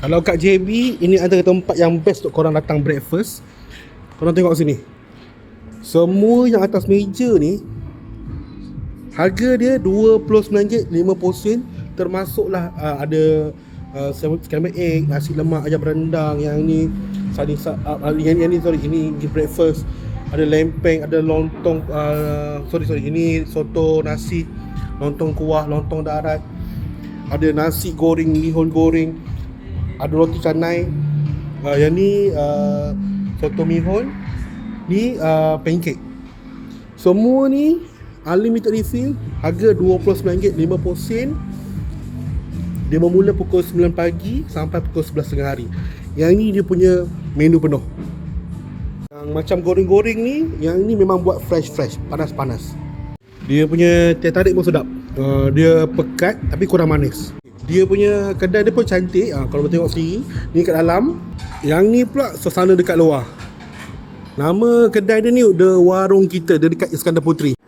Kalau kat JB, ini antara tempat yang best untuk korang datang breakfast. Korang tengok sini. Semua yang atas meja ni harga dia RM29 5 sen termasuklah uh, ada uh, scrambled egg, nasi lemak ayam rendang yang ni sa- uh, uh, yang, yang ni sorry ini breakfast ada lempeng, ada lontong uh, sorry sorry ini soto nasi, lontong kuah, lontong darat. Ada nasi goreng, lihon goreng, ada roti canai. Uh, yang ni uh, soto mihon, ni uh, pancake. Semua ni unlimited refill, harga RM29.50 sen. Dia bermula pukul 9 pagi sampai pukul 11 tengah hari. Yang ni dia punya menu penuh. Yang macam goreng-goreng ni, yang ni memang buat fresh-fresh, panas-panas. Dia punya teh tarik pun sedap. Uh, dia pekat tapi kurang manis. Dia punya kedai dia pun cantik. Uh, kalau tengok sini, ni kat dalam. Yang ni pula suasana dekat luar. Nama kedai dia ni The Warung Kita, dia dekat Iskandar Puteri.